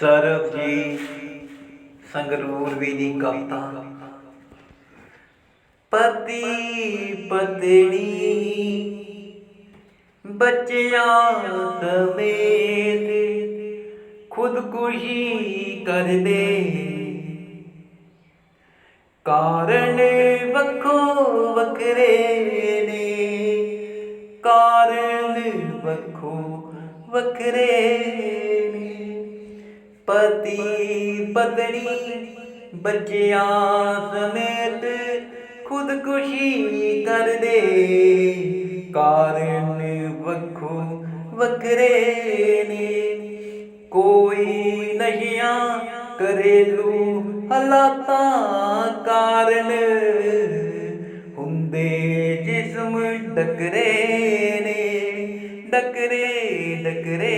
ਸਰਬ ਜੀ ਸੰਗਰੂਰ ਵੀ ਦੀ ਕਵਤਾ ਪਤੀ ਪਤਨੀ ਬੱਚਿਆਂ ਸਮੇਤ ਖੁਦਕੁਸ਼ੀ ਕਰਦੇ। ਕਾਰਨ ਵੱਖੋ ਵੱਖਰੇ ਨੇ ਕਾਰਨ ਵੱਖੋ ਵੱਖਰੇ ਪਤੀ ਪਤਨੀ ਬੱਚਿਆਂ ਸਮੇਤ ਖੁਦਕੁਸ਼ੀ ਕਰਦੇ। ਕਾਰਨ ਵੱਖੋ ਵੱਖਰੇ ਨੇ। ਕੋਈ ਨਸ਼ਿਆਂ ਘਰੇਲੂ ਹਾਲਾਤਾਂ ਕਾਰਨ ਹੁੰਦੇ ਜਿਸਮ ਡਕਰੇ ਨੇ। ਡਕਰੇ ਡਕਰੇ